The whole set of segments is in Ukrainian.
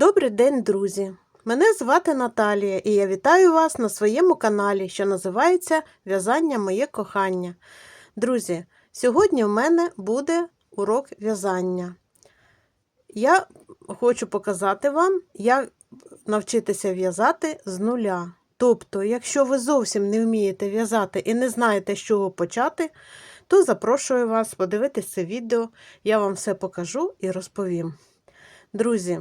Добрий день, друзі! Мене звати Наталія, і я вітаю вас на своєму каналі, що називається В'язання Моє кохання. Друзі, сьогодні в мене буде урок в'язання. Я хочу показати вам, як навчитися в'язати з нуля. Тобто, якщо ви зовсім не вмієте в'язати і не знаєте, з чого почати, то запрошую вас подивитися це відео, я вам все покажу і розповім. Друзі,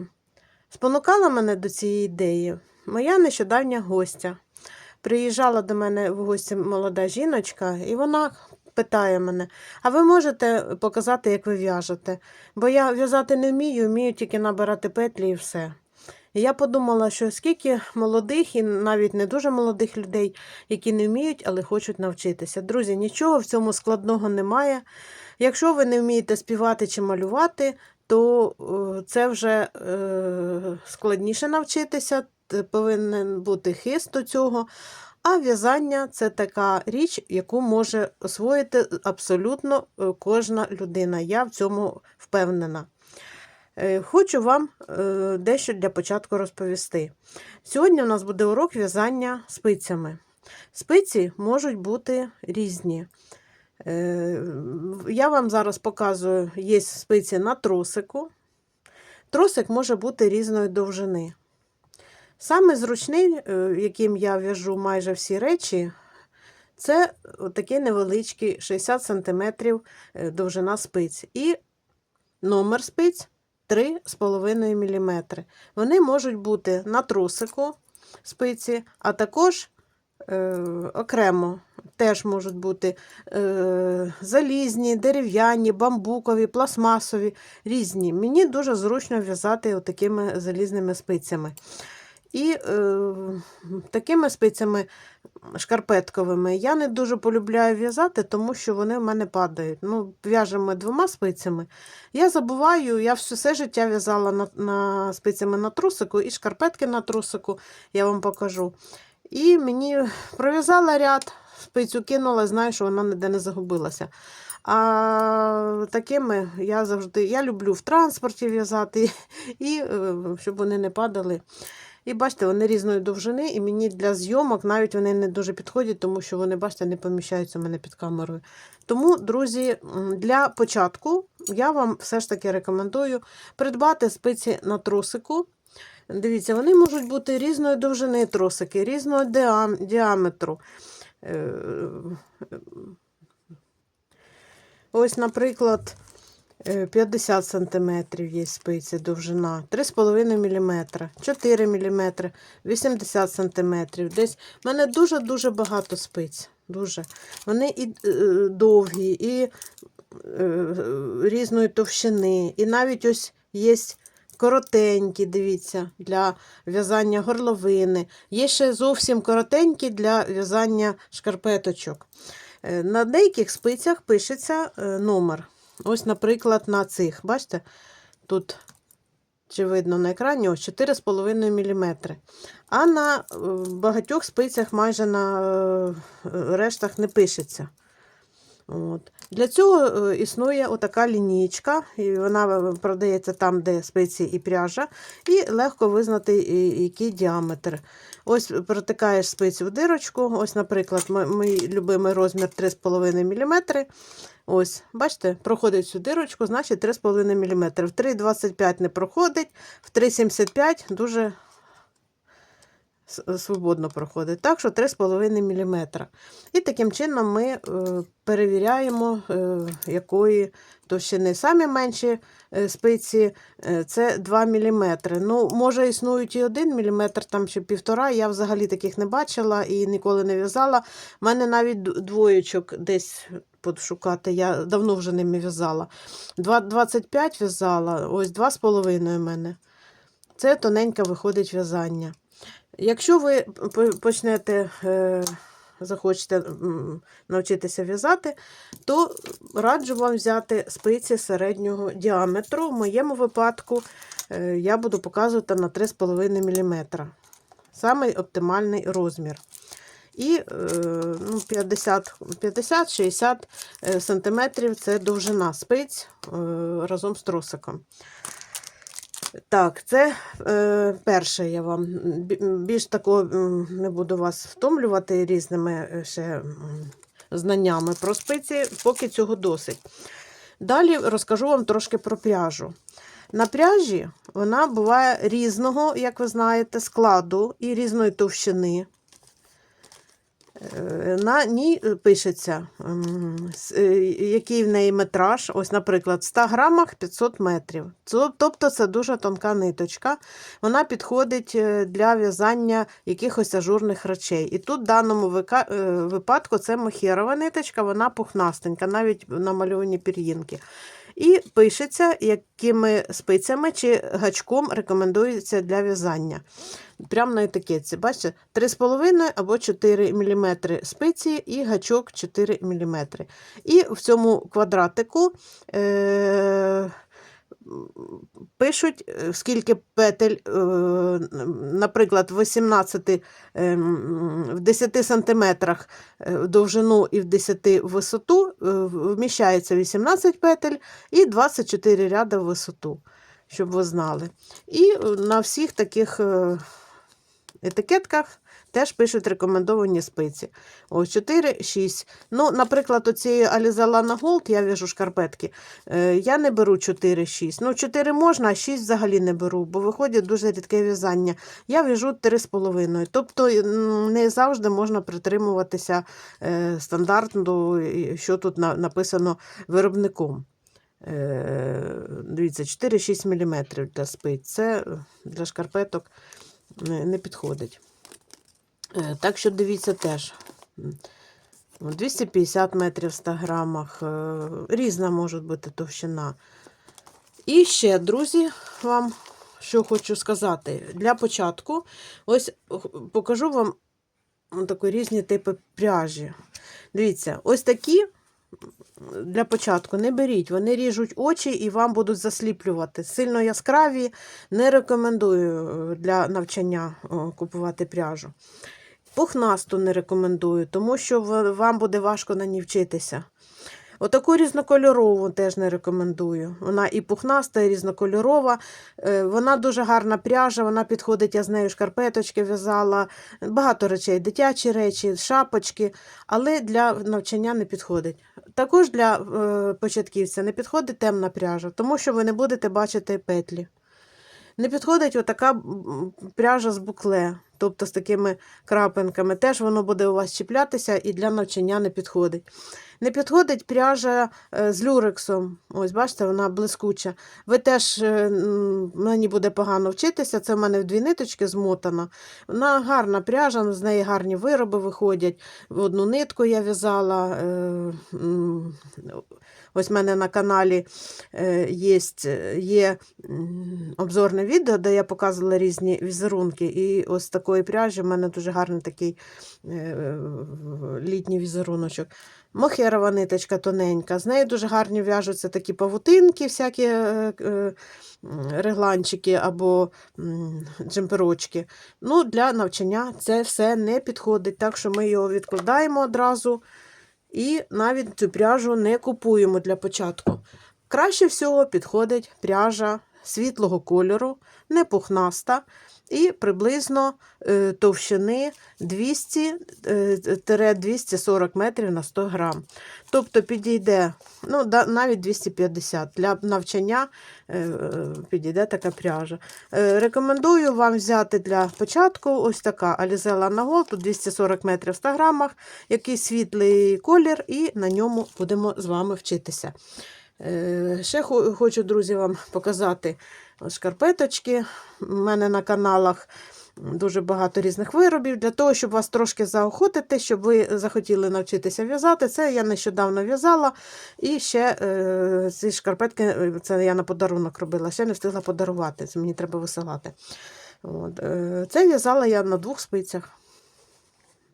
Спонукала мене до цієї ідеї моя нещодавня гостя. Приїжджала до мене в гості молода жіночка, і вона питає мене: а ви можете показати, як ви в'яжете? Бо я в'язати не вмію, вмію тільки набирати петлі і все. І я подумала, що скільки молодих і навіть не дуже молодих людей, які не вміють, але хочуть навчитися. Друзі, нічого в цьому складного немає. Якщо ви не вмієте співати чи малювати, то е, це вже е, складніше навчитися, повинен бути хист до цього. А в'язання це така річ, яку може освоїти абсолютно е, кожна людина. Я в цьому впевнена. Хочу вам дещо для початку розповісти. Сьогодні у нас буде урок в'язання спицями. Спиці можуть бути різні. Е, Я вам зараз показую, є спиці на тросику. Тросик може бути різної довжини. Саме зручний, е, яким я в'яжу майже всі речі, це такий невеличкий 60 см довжина спиць. І номер спиць 3,5 мм. Вони можуть бути на тросику спиці, а також е, окремо теж можуть бути е, залізні, дерев'яні, бамбукові, пластмасові, різні. Мені дуже зручно в'язати такими залізними спицями. І е, такими спицями шкарпетковими я не дуже полюбляю в'язати, тому що вони в мене падають. Ну, В'яжемо двома спицями. Я забуваю, я все, життя в'язала на, на спицями на трусику і шкарпетки на трусику, я вам покажу. І мені пров'язала ряд, спицю кинула, знаю, що вона ніде не загубилася. А такими я завжди я люблю в транспорті в'язати, і е, щоб вони не падали. І бачите, вони різної довжини, і мені для зйомок навіть вони не дуже підходять, тому що вони, бачите, не поміщаються у мене під камерою. Тому, друзі, для початку я вам все ж таки рекомендую придбати спиці на тросику. Дивіться, вони можуть бути різної довжини тросики, різного діаметру. Е, Ось, наприклад, е, 50 см є спиці довжина, 3,5 мм, 4 мм, 80 см. Десь в мене дуже-дуже багато спиць. Дуже. Вони і е, довгі, і е, різної товщини. І навіть ось є коротенькі, дивіться, для в'язання горловини. Є ще зовсім коротенькі для в'язання шкарпеточок. Е, На деяких спицях пишеться е, номер. Ось, наприклад, на цих, бачите, тут, чи видно на екрані, ось 4,5 мм. А на е, багатьох спицях майже на рештах не пишеться. От. Для цього е, існує отака лінійка, і вона продається там, де спиці і пряжа, і легко визнати, який діаметр. Ось протикаєш спицю в дирочку. Ось, наприклад, мій любимий розмір 3,5 мм. Ось, бачите, проходить цю дирочку, значить 3,5 мм. В 3,25 не проходить, в 3,75 дуже свободно проходить. Так що 3,5 мм. І таким чином ми е, перевіряємо, е, якої товщини. Самі менші е, спиці це 2 мм. Ну, може, існують і 1 мм, там ще півтора. Я взагалі таких не бачила і ніколи не в'язала. У мене навіть двоєчок десь пошукати. Я давно вже ними в'язала. 25 в'язала, ось 2,5 у мене. Це тоненьке виходить в'язання. Якщо ви почнете, е, захочете навчитися в'язати, то раджу вам взяти спиці середнього діаметру. В моєму випадку е, я буду показувати на 3,5 мм. Самий оптимальний розмір. І е, ну, 50 50-60 е, см це довжина спиць разом з тросиком. Так, це е, перше я вам. Більш такого не буду вас втомлювати різними е, ще знаннями про спиці, поки цього досить. Далі розкажу вам трошки про пряжу. На пряжі вона буває різного, як ви знаєте, складу і різної товщини. Е, На ній е, пишеться, м, с- е, який в неї метраж. Ось, наприклад, в 100 грамах 500 метрів. Тобто це дуже тонка ниточка. Вона підходить для в'язання якихось ажурних речей. І тут в даному випадку це мохерова ниточка, вона пухнастенька, навіть намальовані пір'їнки. І пишеться, якими спицями чи гачком рекомендується для в'язання. Прямо на етикетці. Бачите, 3,5 або 4 мм спиці і гачок 4 мм. І в цьому квадратику е- пишуть, е, скільки петель, е, наприклад, в 18 е, в 10 сантиметрах е, в довжину і в 10 в висоту вміщається 18 петель і 24 ряди в висоту, щоб ви знали. І на всіх таких етикетках теж пишуть рекомендовані спиці. Ось 4-6. Ну, наприклад, оці Alize Lana Gold, я в'яжу шкарпетки, е, я не беру 4-6. Ну, 4 можна, а 6 взагалі не беру, бо виходить дуже рідке в'язання. Я в'яжу 3,5. Тобто не завжди можна притримуватися е, стандарту, що тут на- написано виробником. Е, Дивіться, 4-6 мм для спиць. Це для шкарпеток не, підходить. Е, Так що дивіться теж. 250 метрів в 100 грамах. е, Різна може бути товщина. І ще, друзі, вам що хочу сказати. Для початку, ось покажу вам такі різні типи пряжі. Дивіться, ось такі для початку не беріть, вони ріжуть очі і вам будуть засліплювати. Сильно яскраві, не рекомендую е, для навчання купувати пряжу. Пухнасту не рекомендую, тому що вам буде важко на ній вчитися. Отаку різнокольорову теж не рекомендую. Вона і пухнаста, і різнокольорова. Е, Вона дуже гарна пряжа, вона підходить, я з нею шкарпеточки в'язала, багато речей, дитячі речі, шапочки, але для навчання не підходить. Також для е, початківця не підходить темна пряжа, тому що ви не будете бачити петлі. Не підходить отака пряжа з букле, тобто з такими крапинками. Теж воно буде у вас чіплятися і для навчання не підходить. Не підходить пряжа е, з люрексом. Ось, бачите, вона блискуча. Ви теж е, мені буде погано вчитися. Це в мене в дві ниточки змотана. Вона гарна пряжа, з неї гарні вироби виходять. В одну нитку я в'язала. Е, Ось в мене на каналі е, є, є обзорне відео, де я показувала різні візерунки. І ось з такої пряжі в мене дуже гарний такий е, літній візеруночок. Мохерова ниточка тоненька. З неї дуже гарні в'яжуться такі павутинки, всякі е, е, регланчики або джемперочки. Ну, для навчання це все не підходить, так що ми його відкладаємо одразу. І навіть цю пряжу не купуємо для початку. Краще всього підходить пряжа світлого кольору, не пухнаста і приблизно е, товщини 200-240 метрів на 100 грам. Тобто підійде ну, навіть 250 для навчання е, е, підійде така пряжа. Е, Рекомендую вам взяти для початку ось така Lana Gold, тут 240 метрів в 100 грамах, який світлий колір, і на ньому будемо з вами вчитися. Е, Ще хочу, друзі, вам показати шкарпеточки. У мене на каналах дуже багато різних виробів. Для того, щоб вас трошки заохотити, щоб ви захотіли навчитися в'язати. Це я нещодавно в'язала. І ще е, ці шкарпетки, е, це я на подарунок робила, ще не встигла подарувати. Це мені треба висилати. От. е, Це в'язала я на двох спицях.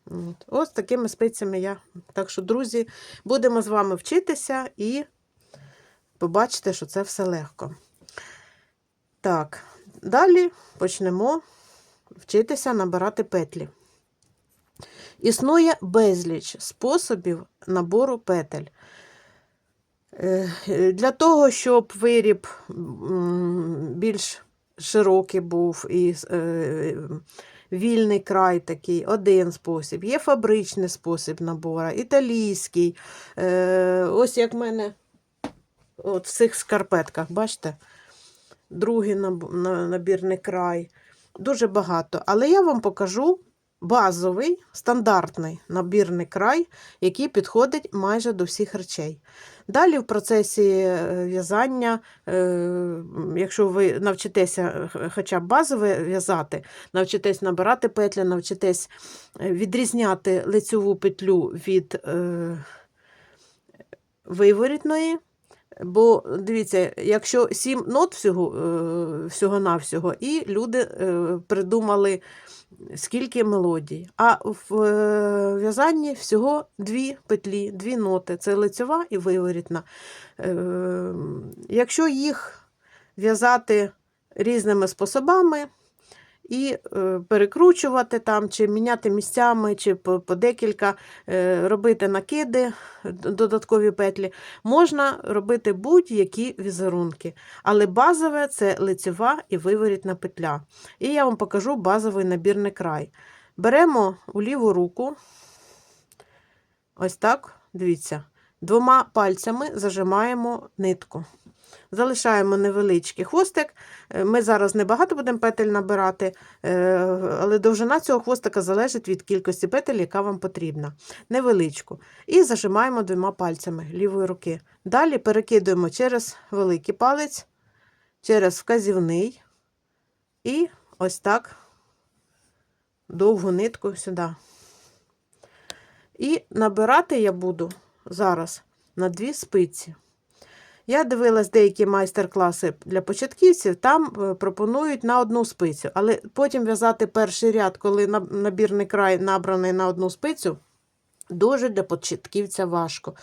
От. Ось такими спицями я. Так що, друзі, будемо з вами вчитися і побачите, що це все легко. Так, далі почнемо вчитися набирати петлі. Існує безліч способів набору петель. Е, Для того, щоб виріб більш широкий був, і е, вільний край такий, один спосіб. Є фабричний спосіб набору, італійський. Е, ось як в мене от в цих скарпетках, бачите? Другий набірний край. Дуже багато. Але я вам покажу базовий, стандартний набірний край, який підходить майже до всіх речей. Далі в процесі е, в'язання, е, якщо ви навчитеся хоча б базове в'язати, навчитесь набирати петлі, навчитесь е, відрізняти лицьову петлю від виворітної. Бо дивіться, якщо сім нот всього, е, всього-навсього, і люди е, придумали скільки мелодій. А в е, в'язанні всього дві петлі, дві ноти це лицьова і виворітна. Якщо їх в'язати різними способами, і е, перекручувати там, чи міняти місцями, чи по, декілька, е, робити накиди, додаткові петлі. Можна робити будь-які візерунки. Але базове це лицева і виворітна петля. І я вам покажу базовий набірний край. Беремо у ліву руку, ось так, дивіться, двома пальцями зажимаємо нитку. Залишаємо невеличкий хвостик. Е, Ми зараз небагато будемо петель набирати, е, але довжина цього хвостика залежить від кількості петель, яка вам потрібна. Невеличку. І зажимаємо двома пальцями лівої руки. Далі перекидуємо через великий палець, через вказівний і ось так довгу нитку сюди. І набирати я буду зараз на дві спиці. Я дивилась деякі майстер-класи для початківців, там е, пропонують на одну спицю, але потім в'язати перший ряд, коли набірний край набраний на одну спицю, дуже для початківця важко.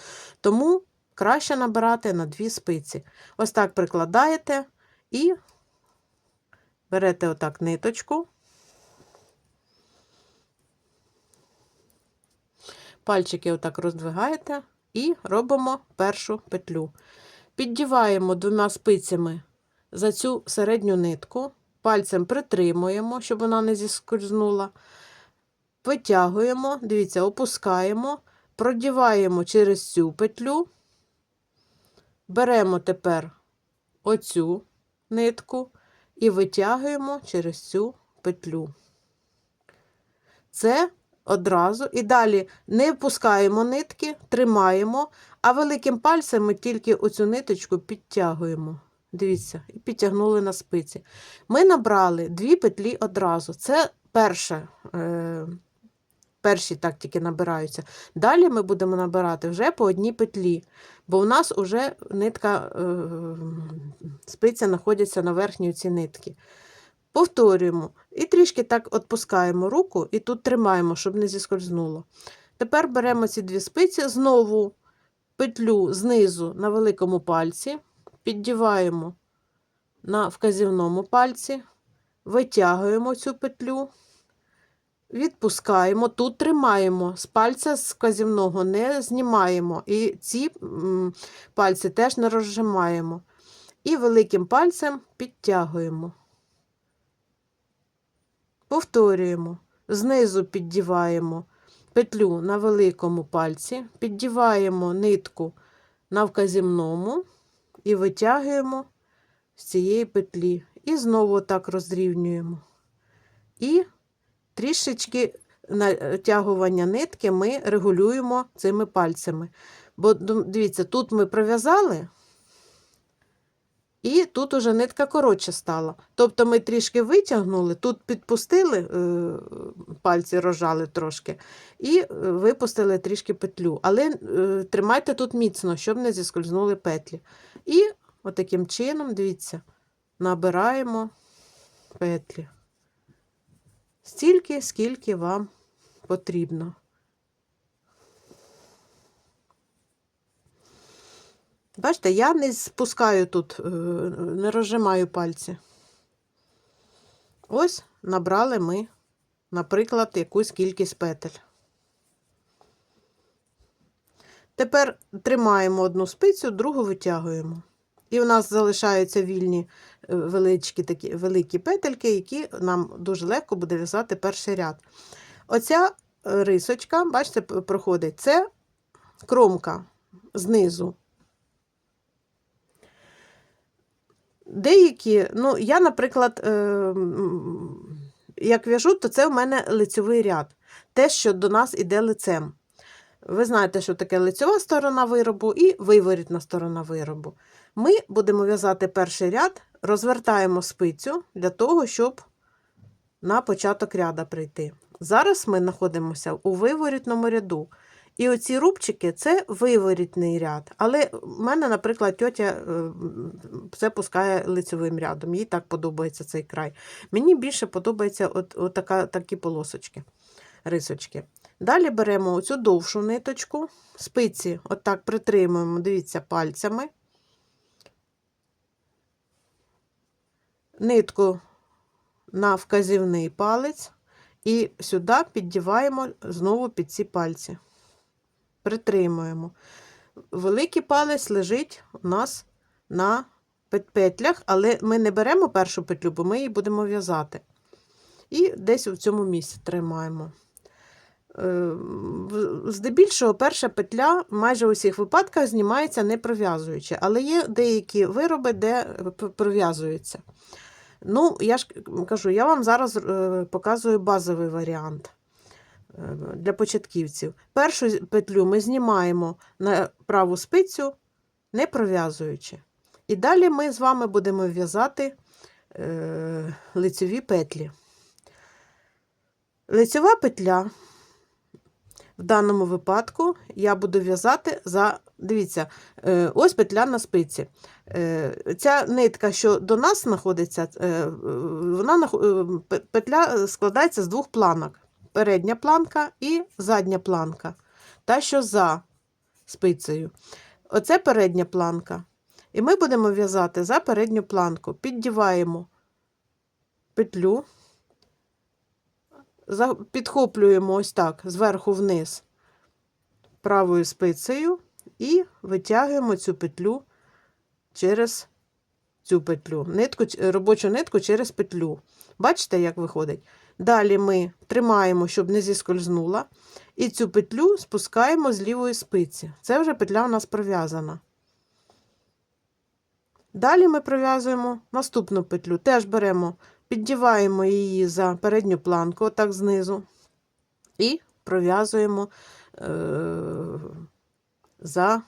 Тому краще набирати на дві спиці. Ось так прикладаєте і берете отак ниточку. Пальчики отак роздвигаєте і робимо першу петлю. Піддіваємо двома спицями за цю середню нитку, пальцем притримуємо, щоб вона не зіскользнула. Витягуємо, дивіться, опускаємо, продіваємо через цю петлю. Беремо тепер оцю нитку і витягуємо через цю петлю. Це одразу. І далі не впускаємо нитки, тримаємо, а великим пальцем ми тільки оцю ниточку підтягуємо. Дивіться, і підтягнули на спиці. Ми набрали дві петлі одразу. Це перше, е, перші так тільки набираються. Далі ми будемо набирати вже по одній петлі, бо у нас вже нитка, е, спиця знаходяться на верхній ці нитки. Повторюємо. І трішки так відпускаємо руку і тут тримаємо, щоб не зіскользнуло. Тепер беремо ці дві спиці, знову петлю знизу на великому пальці, піддіваємо на вказівному пальці, витягуємо цю петлю, відпускаємо, тут тримаємо, з пальця з вказівного не знімаємо, і ці пальці теж не розжимаємо. І великим пальцем підтягуємо. Повторюємо. Знизу піддіваємо петлю на великому пальці, піддіваємо нитку на вказівному і витягуємо з цієї петлі. І знову так розрівнюємо. І трішечки натягування нитки ми регулюємо цими пальцями. Бо дивіться, тут ми пров'язали, і тут уже нитка коротше стала. Тобто ми трішки витягнули, тут підпустили, е, пальці рожали трошки, і е, випустили трішки петлю. Але е, тримайте тут міцно, щоб не зіскользнули петлі. І отаким чином, дивіться, набираємо петлі. Стільки, скільки вам потрібно. Бачите, я не спускаю тут, е, не розжимаю пальці. Ось набрали ми, наприклад, якусь кількість петель. Тепер тримаємо одну спицю, другу витягуємо. І у нас залишаються вільні е, величкі такі, великі петельки, які нам дуже легко буде в'язати перший ряд. Оця рисочка, бачите, проходить, це кромка знизу. Деякі, ну, я, наприклад, е, як в'яжу, то це в мене лицьовий ряд. Те, що до нас іде лицем. Ви знаєте, що таке лицьова сторона виробу і виворітна сторона виробу. Ми будемо в'язати перший ряд, розвертаємо спицю для того, щоб на початок ряда прийти. Зараз ми знаходимося у виворітному ряду. І оці рубчики це виворітний ряд. Але в мене, наприклад, тьотя е, це пускає лицевим рядом. Їй так подобається цей край. Мені більше подобається от, от така, такі полосочки, рисочки. Далі беремо оцю довшу ниточку, спиці отак притримуємо, дивіться, пальцями. Нитку на вказівний палець і сюди піддіваємо знову під ці пальці. Притримуємо. Великий палець лежить у нас на петлях, але ми не беремо першу петлю, бо ми її будемо в'язати. І десь в цьому місці тримаємо. Е, Здебільшого перша петля майже у всіх випадках знімається не пров'язуючи, але є деякі вироби, де пров'язується. Ну, я ж кажу, я вам зараз е, показую базовий варіант для початківців. Першу петлю ми знімаємо на праву спицю, не пров'язуючи. І далі ми з вами будемо в'язати е, лицеві петлі. Лицьова петля в даному випадку я буду в'язати за. Дивіться, е, ось петля на спиці. Е, Ця нитка, що до нас знаходиться, е, вона е, петля складається з двох планок: передня планка і задня планка. Та, що за спицею. Оце передня планка. І ми будемо в'язати за передню планку. Піддіваємо петлю, підхоплюємо ось так зверху вниз правою спицею і витягуємо цю петлю через цю петлю, нитку, робочу нитку через петлю. Бачите, як виходить? Далі ми тримаємо, щоб не зіскользнула, і цю петлю спускаємо з лівої спиці. Це вже петля у нас пров'язана. Далі ми пров'язуємо наступну петлю. Теж беремо, піддіваємо її за передню планку, отак знизу, і пров'язуємо е- за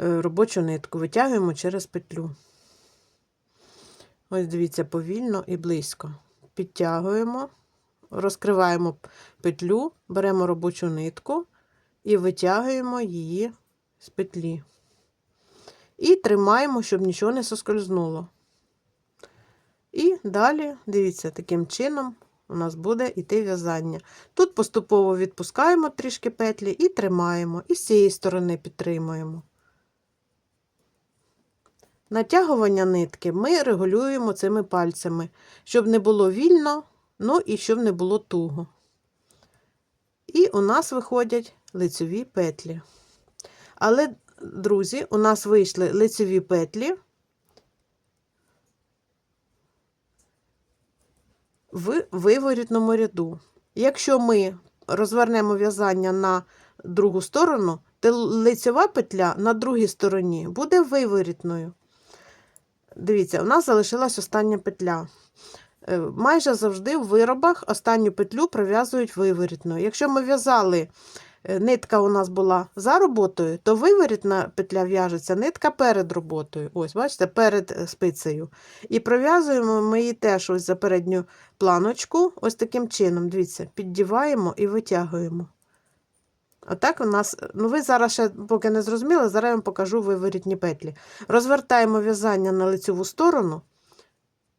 е, робочу нитку, витягуємо через петлю. Ось дивіться, повільно і близько. Підтягуємо, розкриваємо петлю, беремо робочу нитку і витягуємо її з петлі. І тримаємо, щоб нічого не соскользнуло. І далі, дивіться, таким чином у нас буде йти в'язання. Тут поступово відпускаємо трішки петлі і тримаємо, і з цієї сторони підтримуємо. Натягування нитки ми регулюємо цими пальцями, щоб не було вільно, ну і щоб не було туго. І у нас виходять лицеві петлі. Але, друзі, у нас вийшли лицеві петлі в виворітному ряду. Якщо ми розвернемо в'язання на другу сторону, то лицева петля на другій стороні буде виворітною. Дивіться, у нас залишилась остання петля. Е, Майже завжди в виробах останню петлю пров'язують виворітною. Якщо ми в'язали, е, нитка у нас була за роботою, то виворітна петля в'яжеться нитка перед роботою. Ось, бачите, перед е, спицею. І пров'язуємо ми її теж ось за передню планочку, ось таким чином. Дивіться, піддіваємо і витягуємо. Отак у нас, ну ви зараз ще поки не зрозуміли, зараз я вам покажу виворітні петлі. Розвертаємо в'язання на лицеву сторону,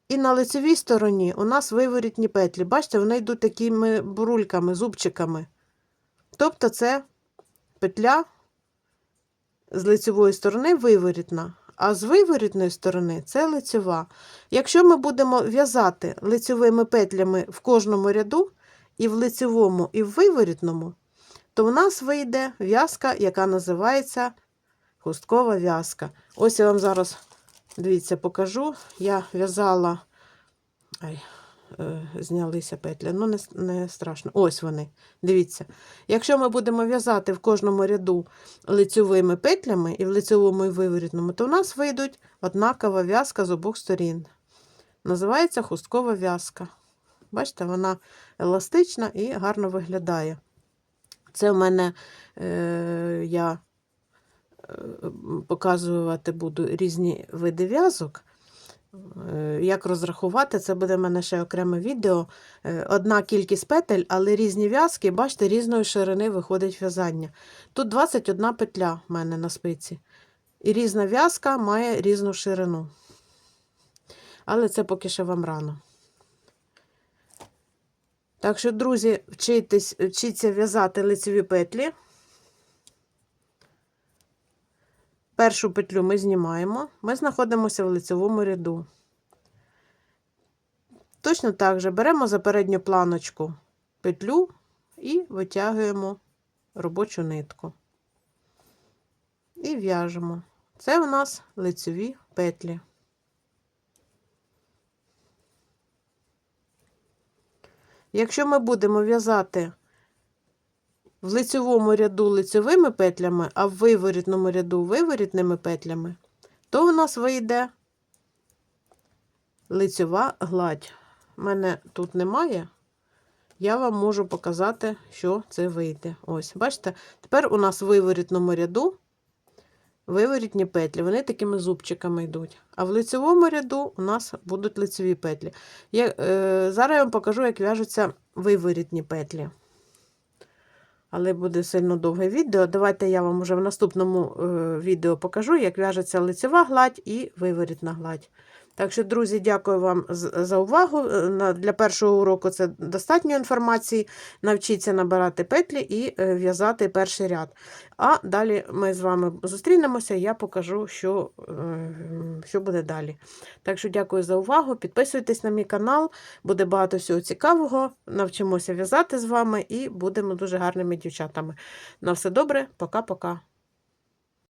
і на лицевій стороні у нас виворітні петлі. Бачите, вони йдуть такими бурульками, зубчиками. Тобто це петля з лицевої сторони виворітна, а з виворітної сторони це лицева. Якщо ми будемо в'язати лицевими петлями в кожному ряду, і в лицевому, і в виворітному, то в нас вийде в'язка, яка називається хусткова в'язка. Ось я вам зараз, дивіться, покажу. Я в'язала. Ай, е, знялися петлі. Ну, не, не страшно. Ось вони. Дивіться. Якщо ми будемо в'язати в кожному ряду лицьовими петлями і в лицьовому і виворітному, то у нас вийдуть однакова в'язка з обох сторін. Називається хусткова в'язка. Бачите, вона еластична і гарно виглядає. Це в мене е, я е, показувати буду різні види в'язок. Е, Як розрахувати, це буде в мене ще окреме відео. Е, Одна кількість петель, але різні в'язки, бачите, різної ширини виходить в'язання. Тут 21 петля в мене на спиці. І різна в'язка має різну ширину. Але це поки що вам рано. Так що, друзі, вчитесь, вчіться в'язати лицеві петлі. Першу петлю ми знімаємо, ми знаходимося в лицевому ряду. Точно так же беремо за передню планочку петлю і витягуємо робочу нитку. І в'яжемо. Це у нас лицеві петлі. Якщо ми будемо в'язати в лицевому ряду лицевими петлями, а в виворітному ряду виворітними петлями, то у нас вийде лицева гладь. У мене тут немає. Я вам можу показати, що це вийде. Ось, бачите, тепер у нас в виворітному ряду виворітні петлі, вони такими зубчиками йдуть. А в лицевому ряду у нас будуть лицеві петлі. Я, е, зараз я вам покажу, як в'яжуться виворітні петлі. Але буде сильно довге відео. Давайте я вам уже в наступному е, відео покажу, як в'яжеться лицева гладь і виворітна гладь. Так що, друзі, дякую вам за увагу. Е, Для першого уроку це достатньо інформації. Навчіться набирати петлі і е, в'язати перший ряд. А далі ми з вами зустрінемося, я покажу, що, е, що буде далі. Так що дякую за увагу. Підписуйтесь на мій канал, буде багато всього цікавого. Навчимося в'язати з вами і будемо дуже гарними дівчатами. На все добре, пока-пока.